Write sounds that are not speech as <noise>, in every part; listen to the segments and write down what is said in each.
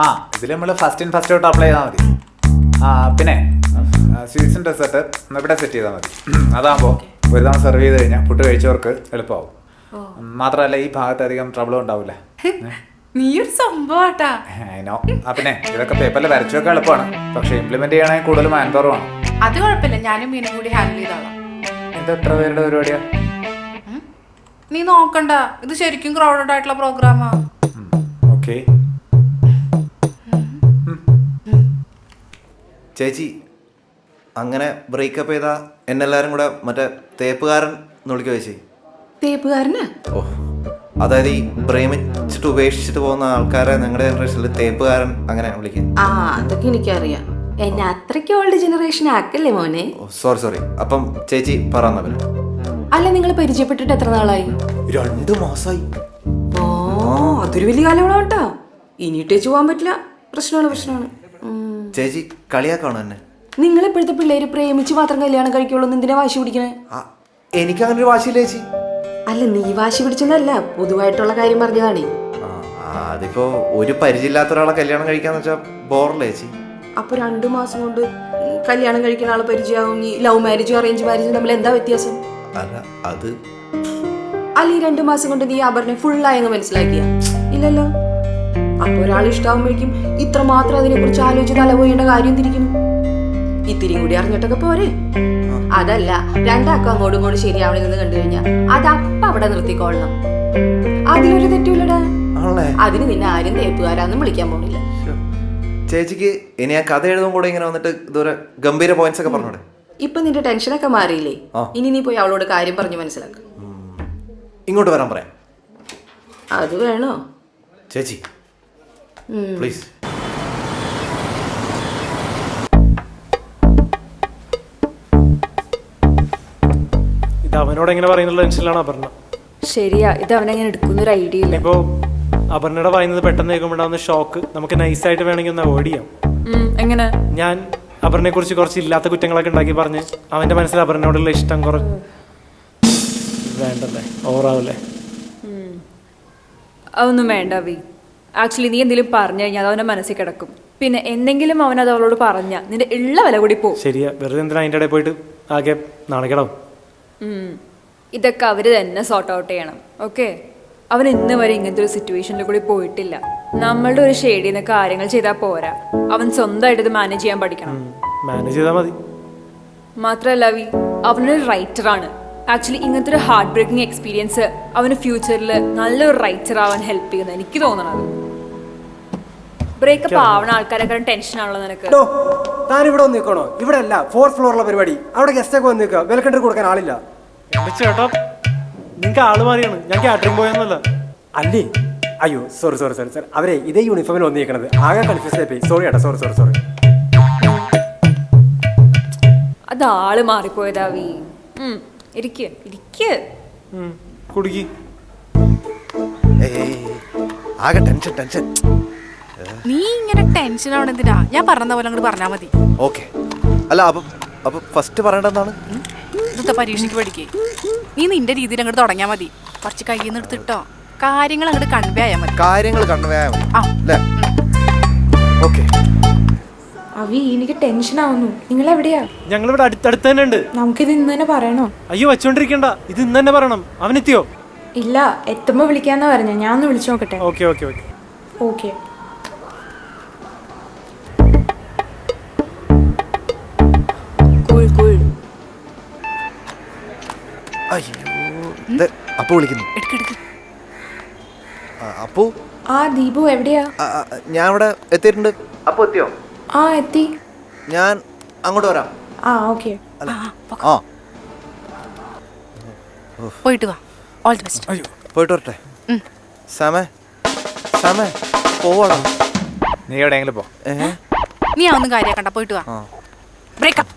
ആ ഇതിൽ നമ്മൾ first in first out apply ചെയ്താൽ മതി. ആ പിന്നെ സ്വീറ്റ്സും ഡെസേർട്ട് ഇവിടെ സെറ്റ് ചെയ്താൽ മതി. അതാകുമ്പോൾ ഒരു തവണ സെർവ് ചെയ്ത് കഴിഞ്ഞാൽ ഫുഡ് കഴിച്ചവർക്ക് എളുപ്പമാവും മാത്രമല്ല ഈ ഭാഗത്ത് അധികം ട്രബിൾ ഉണ്ടാവില്ല സംഭവാട്ടാ. പിന്നെ ഇതൊക്കെ പേപ്പറിൽ വരച്ചു വെക്കാൻ എളുപ്പമാണ്. പക്ഷെ ഇംപ്ലിമെന്റ് ചെയ്യണമെങ്കിൽ കൂടുതൽ മാൻ പവർ അത് കുഴപ്പമില്ല. ഞാനും മീനും കൂടി ഹാൻഡിൽ ചെയ്തോളാം. ഇത് എത്ര പേരുടെ പരിപാടിയാ? നീ നോക്കണ്ട. ഇത് ശരിക്കും ക്രൗഡഡ് ആയിട്ടുള്ള പ്രോഗ്രാമാ ഓക്കെ ചേച്ചി അങ്ങനെ ബ്രേക്കപ്പ് ചെയ്ത എന്നെല്ലാരും കൂടെ മറ്റേ തേപ്പുകാരൻ എന്ന് വിളിക്കുക ചേച്ചി? തേപ്പുകാരന്? ഓ അതായത് ഈ പ്രേമിച്ചിട്ട് ഉപേക്ഷിച്ചിട്ട് പോകുന്ന ആൾക്കാരെ ഞങ്ങളുടെ ജനറേഷനിൽ തേപ്പുകാരൻ അങ്ങനെ വിളിക്കും. ആ അതൊക്കെ എനിക്കറിയാം. എന്നെ അത്രയ്ക്ക് ഓൾഡ് ജനറേഷൻ ആക്കല്ലേ മോനെ? സോറി സോറി അപ്പം ചേച്ചി പറഞ്ഞു അല്ല നിങ്ങൾ പരിചയപ്പെട്ടിട്ട് എത്ര നാളായി? രണ്ടു മാസമായി ഓ അതൊരു വലിയ കാലമാണ് കേട്ടോ ഇനിയിട്ടേച്ച് പോകാൻ പറ്റില്ല. പ്രശ്നമാണ് പ്രശ്നമാണ്. ചേച്ചി കളിയാക്കാണോ എന്നെ? നിങ്ങൾ ഇപ്പോഴത്തെ പിള്ളേര് പ്രേമിച്ച് മാത്രം കല്യാണം കഴിക്കുള്ളൂ എന്തിനാ വാശി പിടിക്കണേ? എനിക്ക് അങ്ങനെ ഒരു വാശിയില്ല ചേച്ചി. അല്ല നീ വാശി പിടിച്ചതല്ല പൊതുവായിട്ടുള്ള കാര്യം പറഞ്ഞതാണേ. അതിപ്പോ ഒരു പരിചയമില്ലാത്ത ഒരാളെ കല്യാണം കഴിക്കാന്ന് വെച്ചാ ബോറല്ലേ ചേച്ചി? അപ്പൊ രണ്ടു മാസം കൊണ്ട് കല്യാണം കഴിക്കുന്ന ആളെ പരിചയമാവും ഈ ലവ് മാരേജും അറേഞ്ച് മാരേജും തമ്മിൽ എന്താ വ്യത്യാസം? അല്ല അത് അല്ല ഈ രണ്ടു മാസം കൊണ്ട് നീ അപർണെ അങ്ങ് മനസ്സിലാക്കിയ. ഇല്ലല്ലോ. അപ്പൊ ഒരാൾ ഇഷ്ടാവുമ്പോഴേക്കും ഇത്ര മാത്രം അതിനെ കുറിച്ച് ആലോചിച്ച് തലപോയേണ്ട കാര്യം തിരിക്കുന്നു ഇത്തിരി കൂടി അറിഞ്ഞിട്ടൊക്കെ പോരെ. അതല്ല രണ്ടാക്കും അങ്ങോട്ടും ഇങ്ങോട്ടും ശരിയാവണമെന്ന് കണ്ടു കഴിഞ്ഞാൽ അത് അപ്പ അവിടെ നിർത്തിക്കൊള്ളണം അതിലൊരു തെറ്റൂലടാ അതിന് നിന്നെ ആരും തേപ്പുകാരാന്നും വിളിക്കാൻ പോണില്ല ശ്ശോ. ചേച്ചിക്ക് ഇനി ആ കഥ എഴുതും കൂടെ ഇങ്ങനെ വന്നിട്ട് ഇതുവരെ ഗംഭീര പോയിന്റ്സ് ഒക്കെ പറഞ്ഞോടെ? ഇപ്പൊ നിന്റെ ടെൻഷനൊക്കെ മാറിയില്ലേ. ഇനി നീ പോയി അവളോട് കാര്യം പറഞ്ഞു മനസ്സിലാക്ക. ഇങ്ങോട്ട് വരാൻ പറയാം. അത് വേണോ? ചേച്ചി പ്ലീസ്. ഇത് അവനോട് എങ്ങനെ പറയുന്നുള്ള ടെൻഷനിലാണ് അപർണ. ശരിയാ ഇത് അവനെങ്ങനെ എടുക്കുന്ന ഒരു ഐഡിയ ഇല്ല. ഇപ്പോ അപർണയുടെ പറയുന്നത് പെട്ടെന്ന് കേൾക്കുമ്പോണ്ടാവുന്ന ഷോക്ക് നമുക്ക് നൈസായിട്ട് വേണമെങ്കിൽ ഒന്ന് അവോയ്ഡ് ചെയ്യാം. എങ്ങനെ? ഞാൻ അപർണയെ കുറിച്ച് കുറച്ച് ഇല്ലാത്ത കുറ്റങ്ങളൊക്കെ ഉണ്ടാക്കി പറഞ്ഞ് അവന്റെ മനസ്സിൽ അപർണയോടുള്ള ഇഷ്ടം കുറച്ച് വേണ്ടല്ലേ? ഓവറാവല്ലേ അതൊന്നും വേണ്ട വി ആക്ച്വലി നീ എന്തെങ്കിലും പറഞ്ഞു കഴിഞ്ഞാൽ അത് മനസ്സിൽ കിടക്കും. പിന്നെ എന്തെങ്കിലും അവൻ അത് അവളോട് പറഞ്ഞ നിന്റെ ഉള്ള വില കൂടി പോകും ശരിയാ. വെറുതെ എന്തിനാ അതിന്റെ ഇടയിൽ പോയിട്ട് ആകെ നാണക്കേടാവും? ഇതൊക്കെ അവർ തന്നെ സോർട്ട് ഔട്ട് ചെയ്യണം. ഓക്കെ അവൻ ഇന്ന് വരെ ഇങ്ങനത്തെ ഒരു സിറ്റുവേഷനിൽ കൂടി പോയിട്ടില്ല. നമ്മളുടെ ഒരു ഷെയ്ഡിൽ നിന്ന് കാര്യങ്ങൾ ചെയ്താൽ പോരാ. അവൻ സ്വന്തമായിട്ട് ഇത് മാനേജ് ചെയ്യാൻ പഠിക്കണം. മാനേജ് ചെയ്താൽ മതി. മാത്രമല്ല വി അവനൊരു ആണ്. ആക്ച്വലി ഇങ്ങനത്തെ ഒരു ഹാർട്ട് ബ്രേക്കിംഗ് എക്സ്പീരിയൻസ് അവന് ഫ്യൂച്ചറിൽ നല്ലൊരു റൈറ്റർ ആവാൻ ഹെൽപ്പ് ചെയ്യുന്നത് എനിക്ക് തോന്നണത്. ബ്രേക്കപ്പ് ആവണ ആൾക്കാരെക്കാളും ടെൻഷൻ ആണല്ലോ നിനക്ക്. ഡോ താൻ ഇവിടെ വന്ന് നിൽക്കണോ ഇവിടെ അല്ല ഫോർത്ത് ഫ്ലോറിലെ പരിപാടി. അവിടെ ഗസ്റ്റ് ഒക്കെ വന്ന് നിൽക്കുക വെൽക്കം ഡ്രിങ്ക് കൊടുക്കാൻ ആളില്ല. എന്റെ ചേട്ടാ നിങ്ങൾക്ക് ആൾ മാറിയാണ്. ഞാൻ കാറ്ററിംഗ് പോയെന്നല്ല. അല്ലേ? അയ്യോ സോറി സോറി സോറി സാർ അവരെ ഇതേ യൂണിഫോമിൽ വന്നിരിക്കണത് ആകെ കൺഫ്യൂസ് ആയി പോയി. സോറി ഏട്ടാ സോറി സോറി സോറി അത് ആൾ മാറിപ്പോയതാ വി. ഉം, ഇരിക്ക് ഇരിക്ക്. കുടുക്കി. ഏയ് ആകെ ടെൻഷൻ ടെൻഷൻ നീ ഇങ്ങനെ ടെൻഷൻ ആവണ എന്തിനാ? ഞാൻ പറഞ്ഞ പോലെ അങ്ങോട്ട് പറഞ്ഞാ മതി. ഓക്കെ അല്ല അപ്പം അപ്പം ഫസ്റ്റ് പറയേണ്ടതാണ് ഇന്നത്തെ പരീക്ഷയ്ക്ക് പഠിക്കേ? നീ നിന്റെ രീതിയിൽ അങ്ങോട്ട് തുടങ്ങിയാൽ മതി. കുറച്ച് കയ്യിൽ നിന്ന് എടുത്തിട്ടോ കാര്യങ്ങൾ അങ്ങോട്ട് കൺവേ ആയാൽ മതി. കാര്യങ്ങൾ കണ്ണുവയാ മതി. ആ. അല്ലേ? ഓക്കെ അവി എനിക്ക് ടെൻഷൻ ആവുന്നു. നിങ്ങൾ എവിടെയാ? ഞങ്ങൾ ഇവിടെ അടുത്തടുത്ത് തന്നെ ഉണ്ട്. നമുക്കിത് ഇന്ന് തന്നെ പറയണോ? അയ്യോ വെച്ചോണ്ടിരിക്കണ്ട. ഇത് ഇന്ന് തന്നെ പറയണം. അവനെത്തിയോ? ഇല്ല എത്തുമ്പോ വിളിക്കാന്നാ പറഞ്ഞ. ഞാൻ ഒന്ന് വിളിച്ചു നോക്കട്ടെ. Okay okay okay okay Appu വിളിക്കുന്നു. ആ, അപ്പു? ആ ദീപു എവിടെയാ? ആ, ആ, ഞാൻ ഇവിടെ എത്തിയിട്ടുണ്ട്. അപ്പു എത്തിയോ? ആ എത്തി. ഞാൻ അങ്ങോട്ട് വരാം. ആ ഓക്കെ. ആ പോയിട്ട് വാ. ഓൾ ദി ബെസ്റ്റ് അയ്യോ. പോയിട്ട് വരട്ടെ? സാമേ സാമേ പോവാടാ. നീ എവിടെയെങ്കിലും പോ. നീ ഒന്നും കാര്യാക്കണ്ട പോയിട്ട് വാ. ബ്രേക്കപ്പ്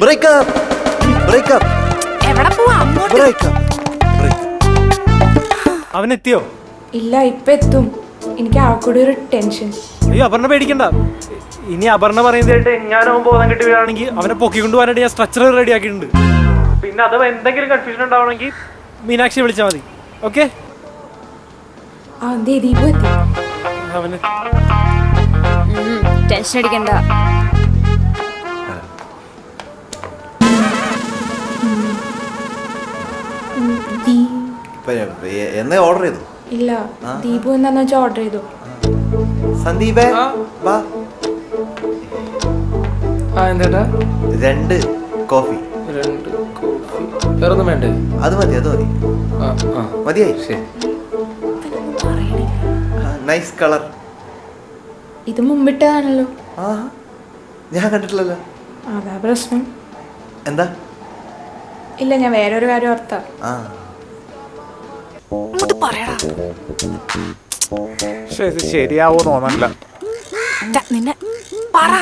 ബ്രേക്കപ്പ് ബ്രേക്കപ്പ് എവിടെ പോവാ? അങ്ങോട്ട്. ബ്രേക്കപ്പ് അവനെത്തിയോ? ഇല്ല ഇപ്പൊ എത്തും. എനിക്ക് ആക്കൂടെ ഒരു ടെൻഷൻ. അയ്യോ അപർണ പേടിക്കണ്ട. ഇനി അപർണ പറയുന്നതായിട്ട് എങ്ങാനും ബോധം കിട്ടി വീഴാണെങ്കിൽ അവനെ പൊക്കിക്കൊണ്ട് പോകാനായിട്ട് ഞാൻ സ്ട്രക്ചർ റെഡി ആക്കിയിട്ടുണ്ട്. പിന്നെ അഥവാ എന്തെങ്കിലും കൺഫ്യൂഷൻ ഉണ്ടാവണമെങ്കിൽ മീനാക്ഷി വിളിച്ചാൽ മതി. ഓക്കെ ആ ദേ ദീപു എത്തി. അവന് ടെൻഷൻ അടിക്കണ്ട. എന്നേ ഓർഡർ ചെയ്തു? ഇല്ല. ദീപു എന്താന്ന് വെച്ചാൽ ഓർഡർ ചെയ്തു. സന്ദീപേ വാ. ആ എന്താ രണ്ട് കോഫി. രണ്ട് കോഫി. വേറെ ഒന്നും വേണ്ടേ? അത് മതി അത് മതി. ആ ആ. മതിയായി. ശരി. നൈസ് കളർ ഇത് മുമ്പിട്ടതാണല്ലോ. ആ ഞാൻ കണ്ടിട്ടില്ലല്ലോ. അതാ പ്രശ്നം. എന്താ? ഇല്ല ഞാൻ വേറൊരു കാര്യം ഓർത്താ. ആ. അങ്ങോട്ട് പറയടാ. പക്ഷെ ഇത് ശരിയാവോ തോന്നല്ല നിന്നെ പറ.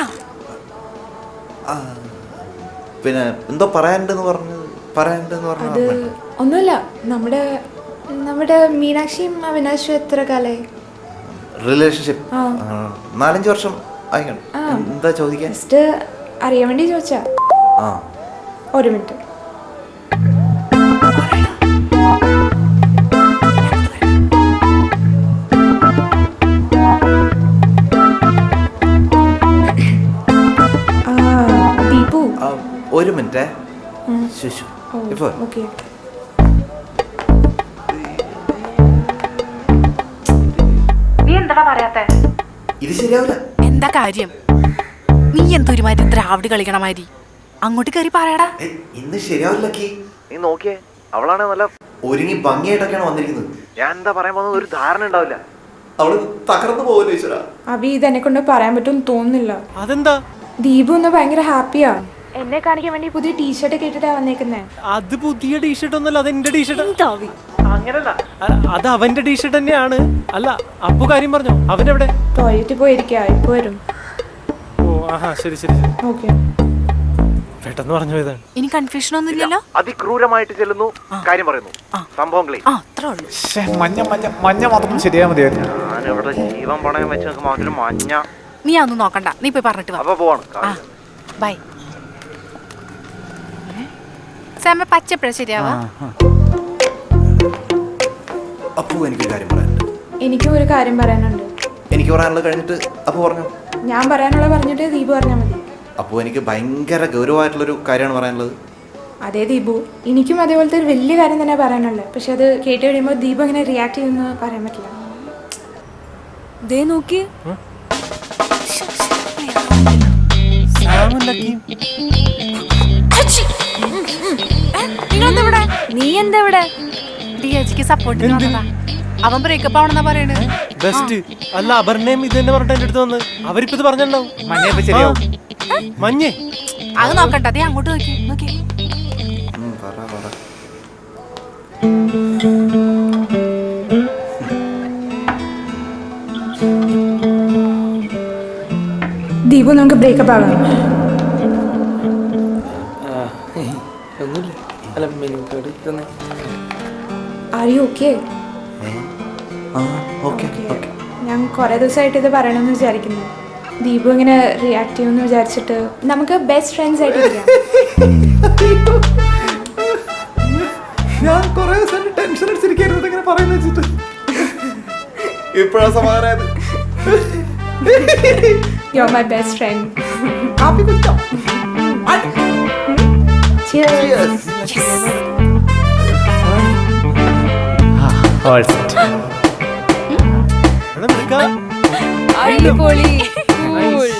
പിന്നെ എന്തോ പറയാനുണ്ടെന്ന് പറഞ്ഞത് പറയാനുണ്ടെന്ന് അത് പറഞ്ഞു ഒന്നുമില്ല നമ്മുടെ നമ്മുടെ മീനാക്ഷിയും അവിനാശും എത്ര കാലായി? റിലേഷൻഷിപ്പ്. നാലഞ്ച് വർഷം ആയിക്കണം. എന്താ ചോദിക്കാൻ? ജസ്റ്റ് അറിയാൻ വേണ്ടി ചോദിച്ചാ. ആ. ഒരു മിനിറ്റ്. ഒരു മിനിറ്റ്. ശിശു ഇപ്പോ ഓക്കെ. നീ എന്താ പറയാത്തെ? ഇത് ശരിയാവില്ല എന്താ കാര്യം? നീ എന്തൊരു മാതിരി ദ്രാവിഡ് കളിക്കണ മാതിരി? അങ്ങോട്ട് കയറി പറയടാ ഇന്ന് ശരിയാവില്ല കീ. നീ നോക്കിയേ അവളാണ് നല്ല ഒരുങ്ങി ഭംഗിയായിട്ടൊക്കെയാണ് വന്നിരിക്കുന്നത്. ഞാൻ എന്താ പറയാൻ പോകുന്നത്? ഒരു ധാരണ ഉണ്ടാവില്ല. അവൾ തകർന്നു പോകില്ല അബി ഇത് എന്നെ കൊണ്ട് പറയാൻ പറ്റുമെന്ന് തോന്നുന്നില്ല. അതെന്താ? ദീപു ഒന്ന് ഭയങ്കര ഹാപ്പിയാ. എന്നെ കാണിക്കാൻ വേണ്ടി പുതിയ ടീഷർട്ട് കേട്ടിട്ടാ വന്നേക്കുന്നേ. അത് പുതിയ ടീഷർട്ട് ഒന്നല്ല അത് എന്റെ ടീഷർട്ട് അങ്ങനല്ല. അത് അവന്റെ ടീഷർട്ട് തന്നെയാണ്. അല്ല അപ്പു കാര്യം പറഞ്ഞു? അവനെവിടെ? ടോയ്ലറ്റിൽ പോയിരിക്കാ ഇപ്പൊ വരും. ഓ ആഹാ ശരി ശരി ശരി. ഓക്കെ. പെട്ടെന്ന് പറഞ്ഞു പോയതാണ് ഇനി കൺഫ്യൂഷൻ ഒന്നും ഇല്ലല്ലോ അതിക്രൂരമായിട്ട് ചെല്ലുന്നു. കാര്യം പറയുന്നു. സംഭവം ക്ലീൻ ആ അത്രേ ഉള്ളൂ. ശ്ശെ, മഞ്ഞ മഞ്ഞ മഞ്ഞ മാത്രം ശരിയാ മതിയായിരുന്നു. ഞാൻ ഇവിടെ ജീവൻ പണയം വെച്ച് നോക്കുമ്പോൾ അതിൽ മഞ്ഞ. നീ അതൊന്നും നോക്കണ്ട. നീ പോയി പറഞ്ഞിട്ട് വാ. അപ്പൊ പോവാണ്. ആ ബൈ. സാമ പച്ചപ്പഴ ശരിയാവാ? അപ്പു എനിക്കൊരു കാര്യം പറയാനുണ്ട്. എനിക്കും ഒരു കാര്യം പറയാനുണ്ട്. എനിക്ക് പറയാനുള്ളത് കഴിഞ്ഞിട്ട് അപ്പു പറഞ്ഞു? ഞാൻ പറയാനുള്ളത് പറഞ്ഞിട്ട് ദീപു പറഞ്ഞാൽ മതി. അപ്പു എനിക്ക് ഭയങ്കര ഗൗരവമായിട്ടുള്ളൊരു കാര്യമാണ് പറയാനുള്ളത്. അതേ ദീപു എനിക്കും അതേപോലത്തെ ഒരു വലിയ കാര്യം തന്നെ പറയാനുള്ളത് പക്ഷെ അത് കേട്ട് കഴിയുമ്പോൾ ദീപു അങ്ങനെ റിയാക്ട് ചെയ്യുമെന്ന് പറയാൻ പറ്റില്ല. ദേ നോക്കി നിങ്ങളെന്താ എന്താ ഇവിടെ ഡിയജിക്ക് സപ്പോർട്ട് വന്നതാ. അവൻ ബ്രേക്കപ്പ് ആവണെന്നാ ബെസ്റ്റ്. അല്ല അപർണയും ഇത് തന്നെ പറഞ്ഞിട്ട് എന്റെ അടുത്ത് വന്ന്. അവരിപ്പോ ഇത് പറഞ്ഞിട്ടുണ്ടാവും. മഞ്ഞ ശരിയാവും. ആ. മഞ്ഞേ? അത് നോക്കണ്ട അതേ അങ്ങോട്ട് നോക്കി നോക്കി. പറ പറ. ദീപു നമുക്ക് ബ്രേക്കപ്പ് ആകാം. അല്ല മെനു കാർഡ് തന്നെ. ആർ യു ഓക്കെ ആ ഓക്കെ ഓക്കെ. ഞാൻ കുറേ ദിവസമായിട്ട് ഇത് പറയണമെന്ന് വിചാരിക്കുന്നു. ദീപു ഇങ്ങനെ റിയാക്ട് ചെയ്യുമെന്ന് വിചാരിച്ചിട്ട് നമുക്ക് ബെസ്റ്റ് ഫ്രണ്ട്സ് ആയിട്ട് <laughs> ഞാൻ കുറെ ദിവസം ടെൻഷൻ അടിച്ചിരിക്കായിരുന്നു ഇങ്ങനെ പറയുന്ന വെച്ചിട്ട്? ഇപ്പോഴാ സമാധാനമായത് you are my best friend happy കുറ്റം എന്നാ വിളിക്കാം അടിപൊളി Cool.